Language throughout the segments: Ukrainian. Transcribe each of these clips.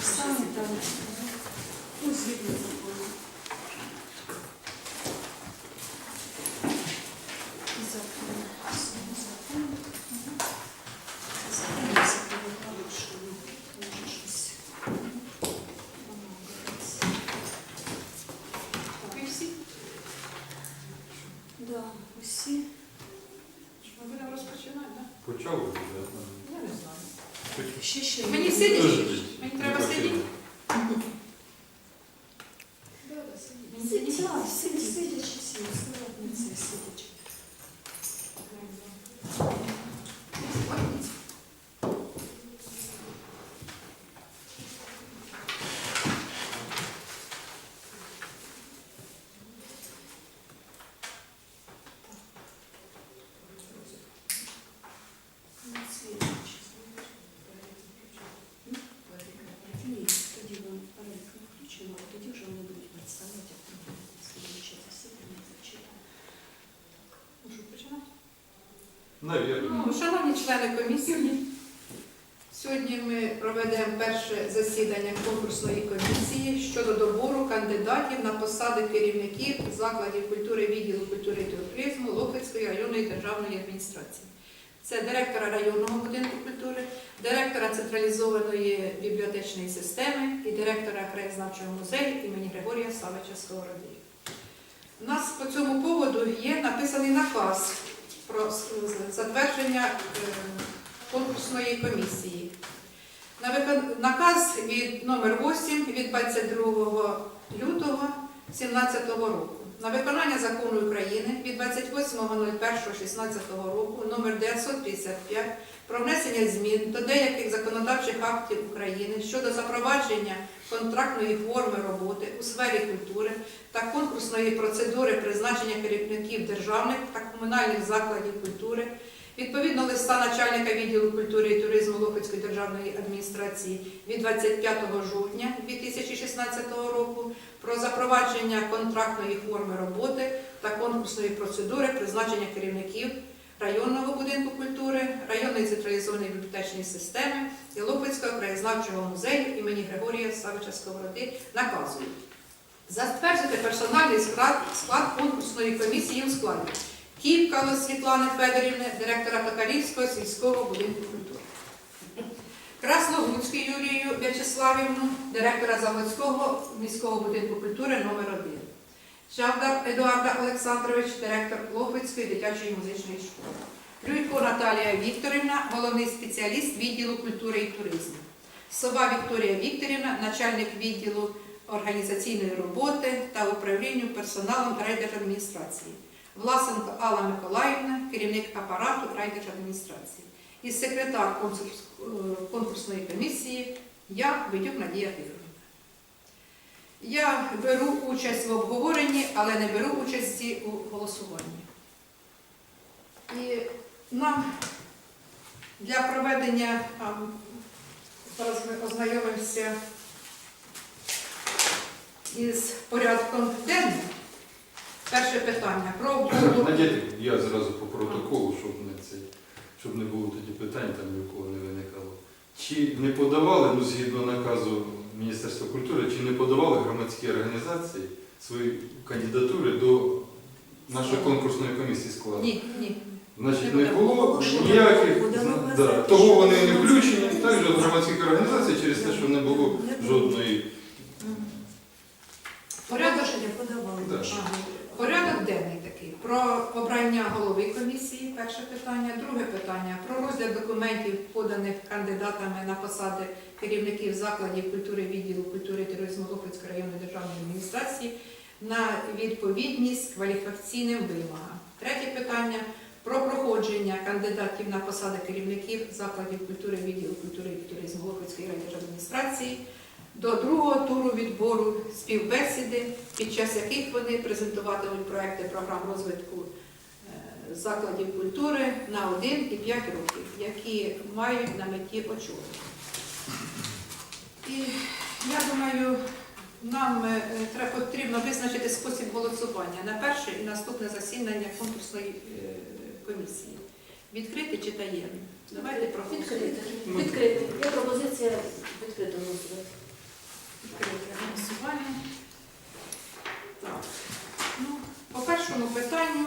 те саме, там, ну, згідно закону. Закон, саме закон. Закон, я собі викладу, що може щось помагатися. Ви всі? Да, усі. Ми будемо розпочинати, так? Почав вже, Я не знаю. Ще ще Мені є. сидіти? Дуже. Мені треба сидіти? Мені Сидіть, сидіти? а, сидіть, сидячи всі, складно це сидячи. Ну, свідчі, Ні, тоді вам порядок не включено, а тоді вже вони будуть представляти, як там слідче засідання зачитано. Можу починати? Навірно. Ну, шановні члени комісії, сьогодні ми проведемо перше засідання конкурсної комісії щодо добору кандидатів на посади керівників закладів культури відділу культури та туризму Лохвицької районної державної адміністрації. Це директора районного будинку культури, директора централізованої бібліотечної системи і директора краєзнавчого музею імені Григорія Савича Сковороди. У нас по цьому поводу є написаний наказ про затвердження е, конкурсної комісії. Наказ від номер 8 від 22 лютого 2017 року. На виконання закону України від 28.01.16 року номер 955 про внесення змін до деяких законодавчих актів України щодо запровадження контрактної форми роботи у сфері культури та конкурсної процедури призначення керівників державних та комунальних закладів культури, відповідно листа начальника відділу культури і туризму Лохвицької державної адміністрації від 25 жовтня 2016 року про запровадження контрактної форми роботи та конкурсної процедури призначення керівників районного будинку культури, районної централізованої бібліотечної системи і Лохвицького краєзнавчого музею імені Григорія Савича Сковороди наказують затвердити персональний склад, склад конкурсної комісії у Кіпкало Світлани Федорівни, директора Токарівського сільського будинку культури. Красногуцьку Юлію В'ячеславівну, директора Заводського міського будинку культури номер 1 Чавдар Едуарда Олександрович, директор Лохвицької дитячої музичної школи. Люйко Наталія Вікторівна, головний спеціаліст відділу культури і туризму. Сова Вікторія Вікторівна, начальник відділу організаційної роботи та управління персоналом райдержадміністрації. Власенко Алла Миколаївна, керівник апарату райдержадміністрації. І секретар е, конкурсної комісії я Видюк Надія Тигорівна. Я беру участь в обговоренні, але не беру участі у голосуванні. І нам для проведення зараз ми ознайомимося із порядком денним. Перше питання про. Надіти, я зразу по протоколу, щоб не цей, щоб не було тоді питань, там ні у кого не виникало. Чи не подавали, ну згідно наказу Міністерства культури, чи не подавали громадські організації свої кандидатури до нашої конкурсної комісії складу? Ні, ні. Значить, Не не було ніяких, да, того вони не включені, також запит. громадських організацій через те, що не було жодної. Порядок. Да. Порядок денний такий. Про обрання голови перше питання. Друге питання про розгляд документів, поданих кандидатами на посади керівників закладів культури відділу культури і туризму Лохвицької районної державної адміністрації на відповідність кваліфікаційним вимогам. Третє питання про проходження кандидатів на посади керівників закладів культури відділу культури і туризму Лохвицької райдержадміністрації до другого туру відбору співбесіди, під час яких вони презентуватимуть проекти програм розвитку закладів культури на 1 і 5 років, які мають на меті очолити. І я думаю, нам е, потрібно визначити спосіб голосування на перше і наступне засідання конкурсної е, комісії. Відкрите чи таємне? Давайте проголосуємо. Відкрити. Відкрити. Є пропозиція відкрито голосувати. Відкрите голосування. Так. Ну, по першому питанню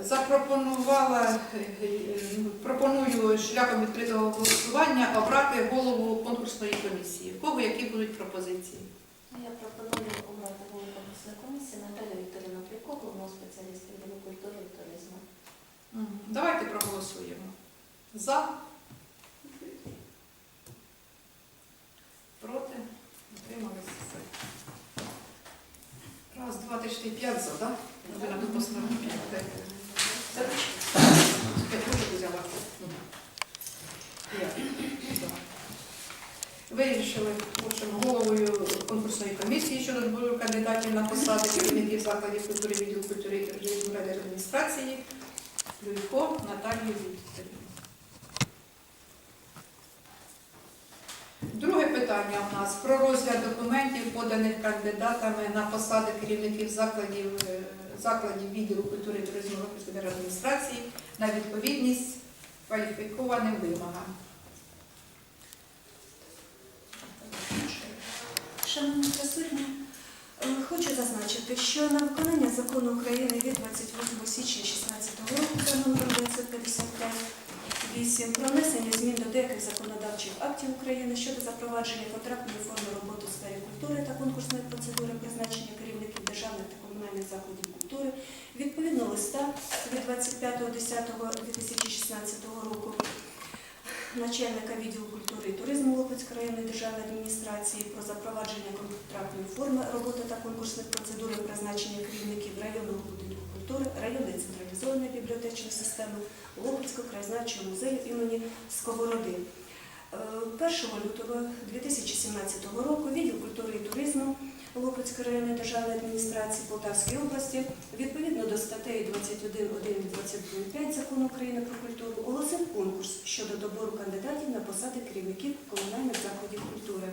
запропонувала, е, е, пропоную шляхом відкритого голосування обрати голову конкурсної комісії. В кого які будуть пропозиції? Я пропоную обрати голову конкурсної комісії Наталію Вікторівну Плікову, мов спеціаліста відділу культури і туризму. Давайте проголосуємо. За. Проти. Утрималися. Все. Раз, два, три, чотири, п'ять за, так? Ви на допустимо п'ять. П'ять може взяла. П'ять. За. Вирішили в общем, головою конкурсної комісії щодо добору кандидатів на посади керівників закладів культури, відділу культури і туризму ради адміністрації Люйко Наталію Вікторівну. Друге питання у нас про розгляд документів, поданих кандидатами на посади керівників закладів, е, закладів відділу культури і туризму Лопецької адміністрації на відповідність кваліфікованим вимогам. Шановні присутні, е, хочу зазначити, що на виконання закону України від 28 січня 2016 року за номером 955 8 про внесення змін до деяких законодавчих актів України щодо запровадження контрактної форми роботи у сфері культури та конкурсної процедури призначення керівників державних та комунальних закладів культури. Відповідно листа від 25.10.2016 року начальника відділу культури і туризму Лопецької районної державної адміністрації про запровадження контрактної форми роботи та конкурсних процедур призначення керівників районного будинку культури, районної централізованої бібліотечної системи Лопецького краєзнавчого музею імені Сковороди. Е, 1 лютого 2017 року відділ культури і туризму Лопецької районної державної адміністрації Полтавської області відповідно до статей 21.1 і 22.5 Закону України про культуру оголосив конкурс щодо добору кандидатів на посади керівників комунальних закладів культури.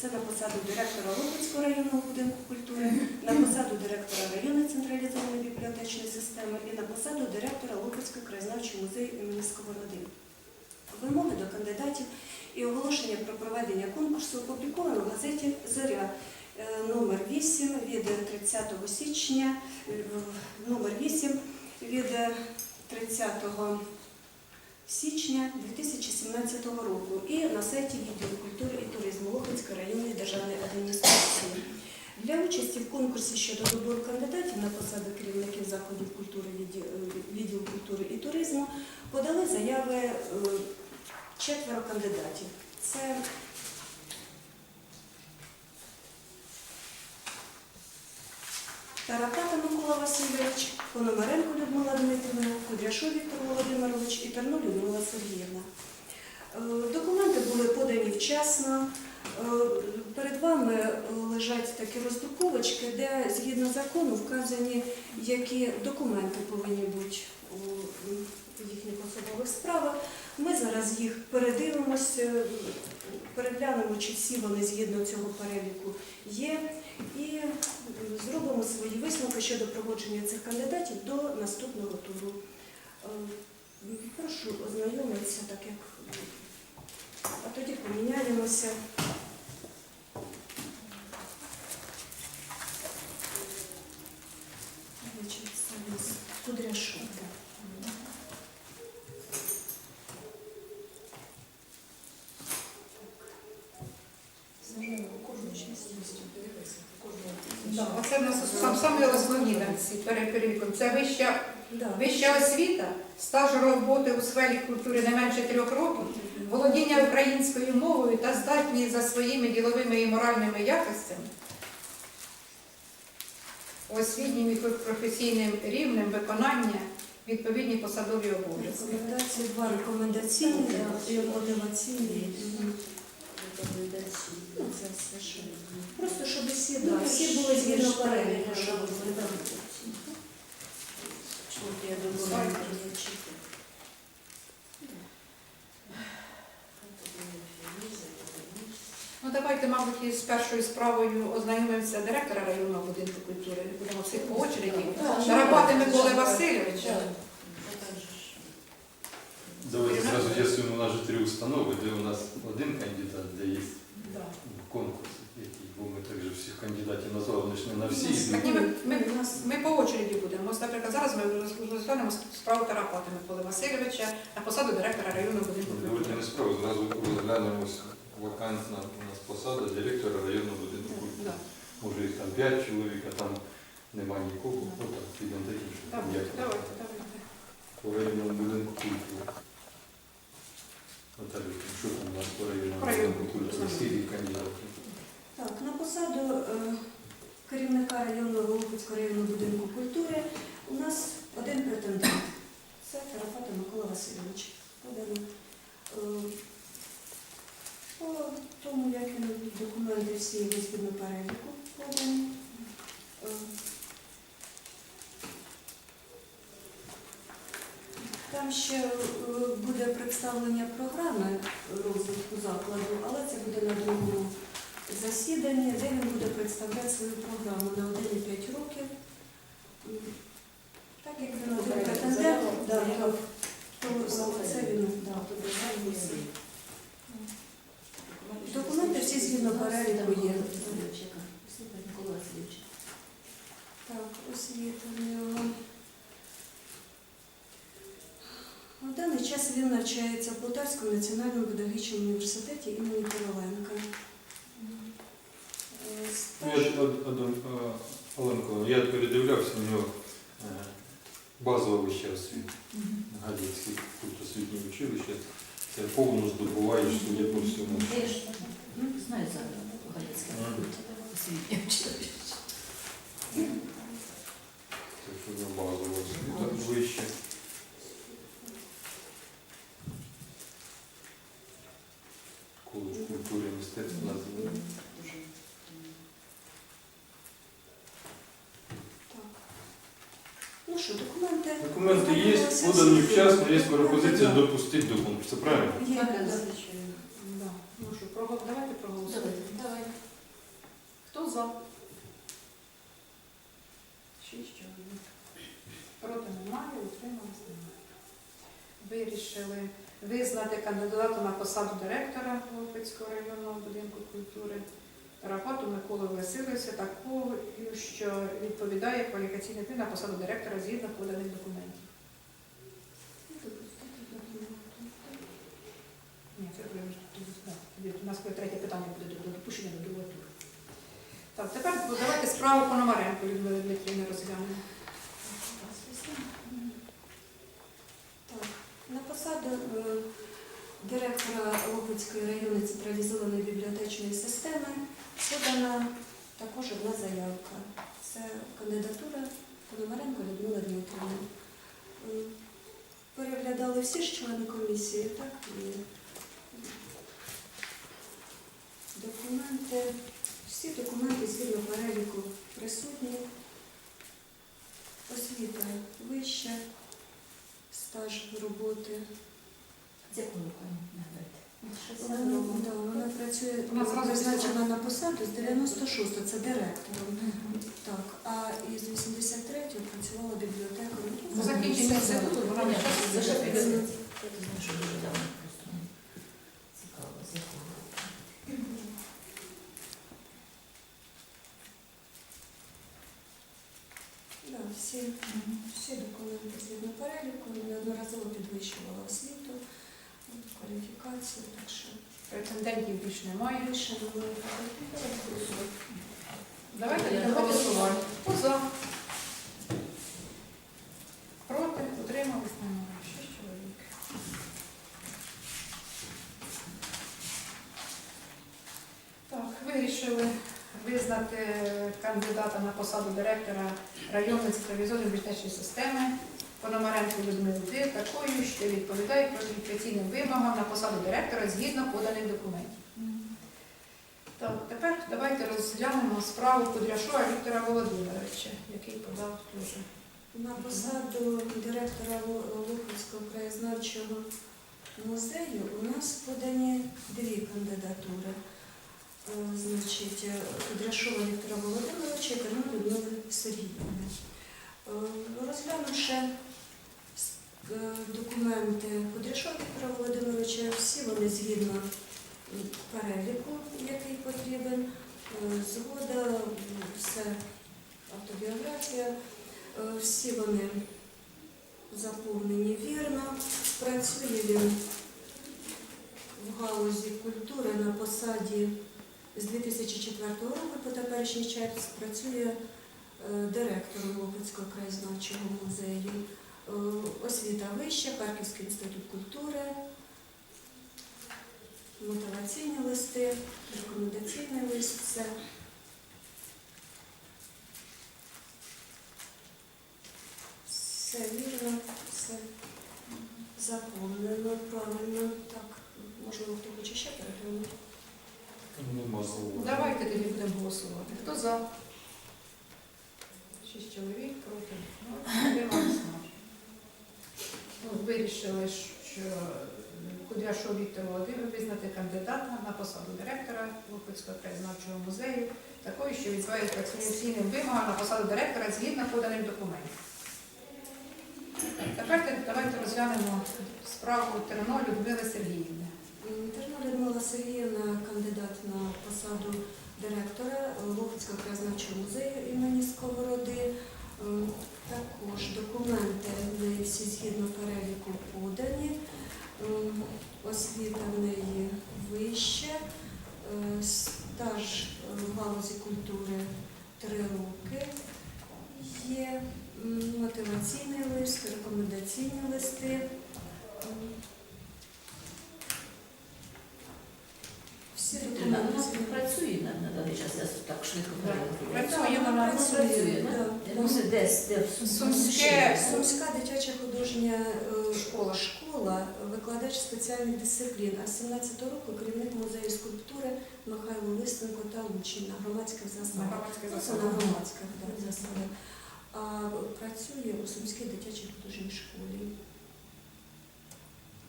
Це на посаду директора Лопецького районного будинку культури, на посаду директора районної централізованої бібліотечної системи і на посаду директора Лопецького краєзнавчого музею імені Сковороди. Вимоги до кандидатів і оголошення про проведення конкурсу опубліковано в газеті Зоря е, номер 8 від 30 січня, е, номер 8 від е, 30 січня 2017 року і на сайті відділу культури і туризму Лохвицької районної державної адміністрації. Для участі в конкурсі щодо добору кандидатів на посади керівників закладів культури відділу культури і туризму подали заяви е, четверо кандидатів. Це Тарапата Микола Васильович, Пономаренко Людмила Дмитрівна, Кудряшов Віктор Володимирович і Терно Людмила Сергіївна. Е, Документи були подані вчасно. Е, Перед вами лежать такі роздруковочки, де згідно закону вказані, які документи повинні бути у їхніх особових справах. Ми зараз їх передивимося, переглянемо, чи всі вони згідно цього переліку є, і зробимо свої висновки щодо проводження цих кандидатів до наступного туру. Е, Прошу ознайомитися, так як а тоді поміняємося. Значить, це у нас Кудряшов. так. Да, Оце в нас сам, саме основні там ці пере- переліком. Це вища, Да. вища освіта, стаж роботи у сфері культури не менше трьох років, володіння українською мовою та здатність за своїми діловими і моральними якостями, освітнім і професійним рівнем виконання відповідні посадові обов'язки. Рекомендації два рекомендаційні да, і мотиваційні. Ну, Це все що. Просто щоб всі, да, всі були згідно переліку. Я думаю, Ну давайте, мабуть, із першою справою ознайомимося директора районного будинку культури. Будемо всіх по очереді. Тарабати Миколи Васильовича. Давайте зразу з'ясуємо наші три установи, де у нас один кандидат, де є Да. Ми так же всіх кандидатів назвали, вони ж не на всі Ну, йдуть. Так ні, ми, ми, ми по очереді будемо. Ось, наприклад, зараз ми роз- розглянемо справу Тарапати Миколи Васильовича на посаду директора районного будинку Давайте не справу, зразу розглянемо вакантна у нас посада директора районного будинку. Да. Може їх там 5 чоловік, а там нема нікого. Отак, підемо таким, що там Давайте, давайте, давайте. по районному будинку культури. Наталі, що там у нас по районному будинку культури? Скільки кандидатів? Так, на посаду е, керівника районного Луцького районного будинку культури у нас один претендент. Це Карапата Микола Васильович. Е, По тому, як він документи всі згідно переліку подані. Е, Там ще буде представлення програми розвитку закладу, але це буде на другому засіданні, де він буде представляти свою програму на 1,5 років. Так як він один претендент, то це він. Документи всі згідно переліку є. Так, освіта в нього. На даний час він навчається в Полтавському національному педагогічному університеті імені Короленка. Е, Ну, стаж- я, од- од- е, Оленко, я передивлявся у нього е, базове вище освіти. Гадяцьке культосвітнє училище. Це повно здобуваєш, судя по всьому. Знаю за Галицьке Ага. освітнє училище. Це що на освіта вище. Коледж культури і мистецтв називається. Так. Ну що, документи? Документи є, подані вчасно, є пропозиція допустити до конкурсу. Правильно? Є, Так. Да. Ну що, прогол- давайте проголосуємо. Давай. Хто за? Шість чоловік. Проти немає, утрималось немає. Вирішили визнати кандидата на посаду директора Лопецького районного будинку культури Рапату Миколу Васильовича такого, що відповідає кваліфікаційний тим на посаду директора згідно поданих документів. Ні, це у нас третє питання буде до допущення до другого туру. Так, тепер давайте справу по Номаренку Людмили Дмитрівни розглянемо. Так. На посаду е, директора Лопецької районної централізованої бібліотечної системи подана також одна заявка. Це кандидатура Пономаренко Людмила Дмитрівна. Е, Переглядали всі ж члени комісії, так? І документи, всі документи згідно переліку присутні. Освіта вища, стаж роботи. З якою рукою нагадайте? Вона, да, вона працює, Вона призначена на посаду з 96-го, це директором. Так, а із 83-го працювала бібліотекою. Ну, закінчення інституту, вона не Понятно, щас за що буде. піде? Я не знаю, що дуже давно просто мені цікаво, з якого року. Да, всі, всі документи згідно переліку, неодноразово підвищувала освіту, кваліфікацію, так що Претендентів немає. більше немає. Давайте йдемо голосувати. Хто за? Проти? Утримались немає. Шість чоловік. Так, вирішили визнати кандидата на посаду директора районної централізованої бібліотечної системи Пономаренко Людмили такою, що відповідає кваліфікаційним вимогам на посаду директора згідно поданих документів. Так, тепер давайте розглянемо справу Кудряшова Віктора Володимировича, який подав дуже. На посаду директора Лухівського краєзнавчого музею у нас подані дві кандидатури. Е, Значить, е, Кудряшова Віктора Володимировича Тернова Людмили Сергіївни. Е, Розглянувши документи Кудряшова Віктора Володимировича, всі вони згідно переліку, який потрібен. Е, Згода, все автобіографія. Е, Всі вони заповнені вірно. Працює він в галузі культури на посаді з 2004 року по теперішній час працює е, директором Лопецького краєзнавчого музею. Е, Освіта вища, Харківський інститут культури, мотиваційні листи, рекомендаційний лист, все. Все вірно, все заповнено, правильно. Так, можливо, хто хоче ще переглянути. Давайте тоді будемо голосувати. Хто за? Шість чоловік проти. Ну, утримались ноль. Ну, Вирішили, що Кудряшов Віктор Володимир визнати кандидата на посаду директора Лопецького краєзнавчого музею, такою, що відбуває кваліфікаційним вимогам на посаду директора згідно поданим документів. Тепер давайте розглянемо справу Терно Людмили Сергіївни. Терна Людмила Сергіївна, кандидат на посаду директора Лохвицького краєзнавчого музею імені Сковороди. Е, Також документи в всі згідно переліку подані. Е, Освіта в неї вища, Е, стаж в галузі культури три роки є, мотиваційний лист, рекомендаційні листи. Всі документи. працює на, даний час, швидко переговорю. працює десь, де в Сумське. Сумська дитяча художня е, Школа. школа, викладач спеціальних дисциплін, а з 17 року керівник музею скульптури Михайло Лисенко та учень на громадських засадах. громадських Ну, засадах. на громадських да, засадах. А працює у Сумській дитячій художній школі.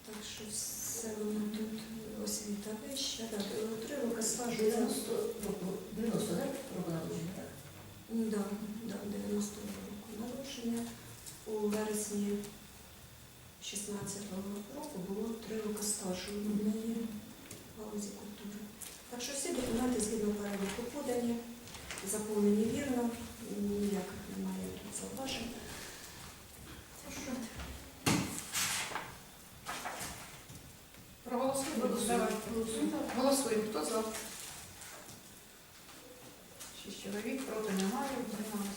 Так що все воно тут освіта вища, так, три роки стажу. 90 року, 90, так? Народження, так? Да, да, 90 року народження. У вересні 16-го року було три роки стажу в неї в галузі культури. Так що всі документи згідно переліку подані, заповнені вірно, ніяких немає тут зауважень. Проголосуємо. Голосуємо. Давайте. Голосуємо. Шість чоловік, проти немає, немає.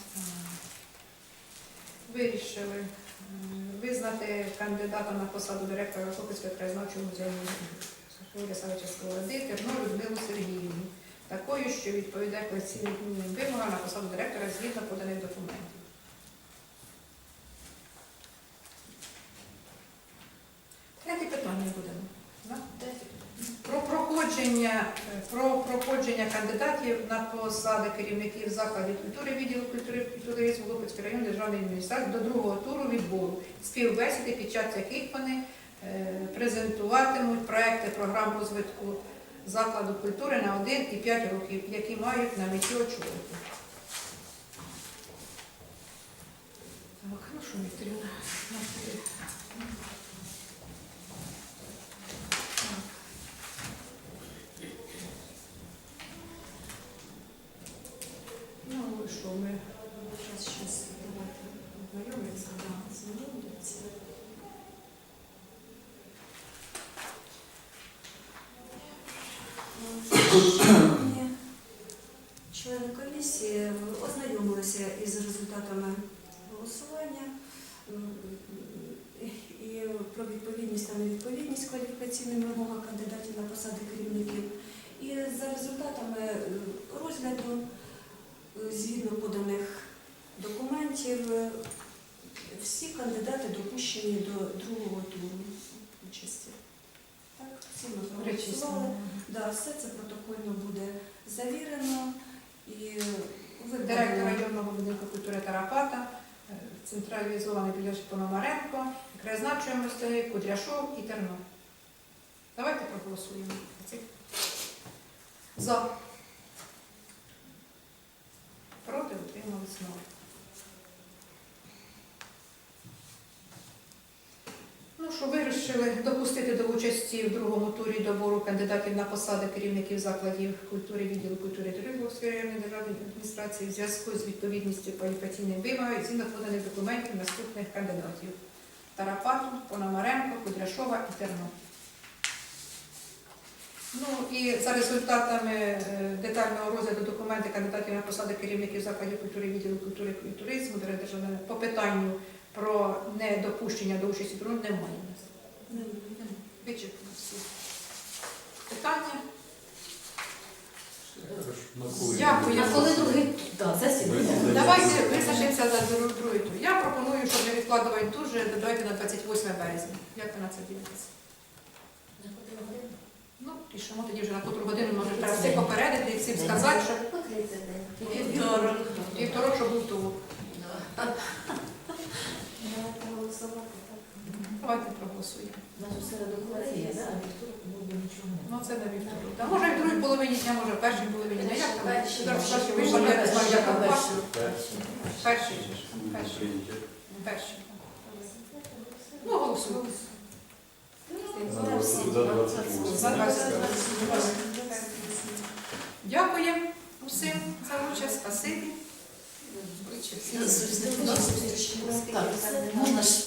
Вирішили визнати кандидата на посаду директора Хлопецького краєзнавчого музею Сашові Савича Сковороди Терно Людмилу Сергіївну, такою, що відповідає кваліфікаційним вимогам на посаду директора згідно поданих документів. Третє питання будемо. Про проходження, про проходження кандидатів на посади керівників закладів культури, відділу культури і туризму Лопецької районної державної адміністрації до другого туру відбору співбесіди, під час яких вони е, презентуватимуть проекти програм розвитку закладу культури на 1 і 5 років, які мають на меті очолити. Ну що, Вікторівна, у нас буде Ну, і що ми Зараз, зараз, давайте ознайомимося, да. Шановні Члени комісії ознайомилися із результатами голосування і про відповідність та невідповідність кваліфікаційним вимогам кандидатів на посади керівників. І за результатами е, розгляду е, згідно поданих документів, е, всі кандидати допущені до другого туру участі. Так, всі ми проголосували. Да, все це протокольно буде завірено і Директор районного будинку культури Тарапата, е, централізований підрозділ Пономаренко, краєзнавчого музею Кудряшов і Терно. Давайте проголосуємо. За. Проти утримались ноль. Що, вирішили допустити до участі в другому турі добору кандидатів на посади керівників закладів культури, відділу культури туризму районної державної адміністрації в зв'язку з відповідністю кваліфікаційним вимогам згідно поданих документів наступних кандидатів. Тарапату, Пономаренко, Кудряшова і Терно. Ну і за результатами е, детального розгляду документів кандидатів на посади керівників закладів культури, відділу культури і туризму, державної по питанню про недопущення до участі в другому немає. у нас. Вичерпано всі питання. Дякую. А коли другий да, засідання? Давайте визначимося за дру- другий тур. Я пропоную, щоб не відкладувати дуже, додайте на 28 березня. Як ви на це дивитесь? На котру годину? Ну, пишемо тоді вже на котру годину, може треба всіх попередити і всім сказати, що По 30 день. Вівторок. вівторок, щоб був тур. Давайте голосувати, так? Давайте. У нас у середу хворіє, да? а вівторок ну, нічого Ну, це на вівторок. Та може і в другій половині дня, може в першій половині дня. Як там? Перший. Зараз Перший. перший вийшов, я не знаю, як там ваш. Перший. Перший. Перший. Перший. Ну, голосуємо. За 28. За 28. Дякуємо усім за участь. Спасибі. Так, можна ж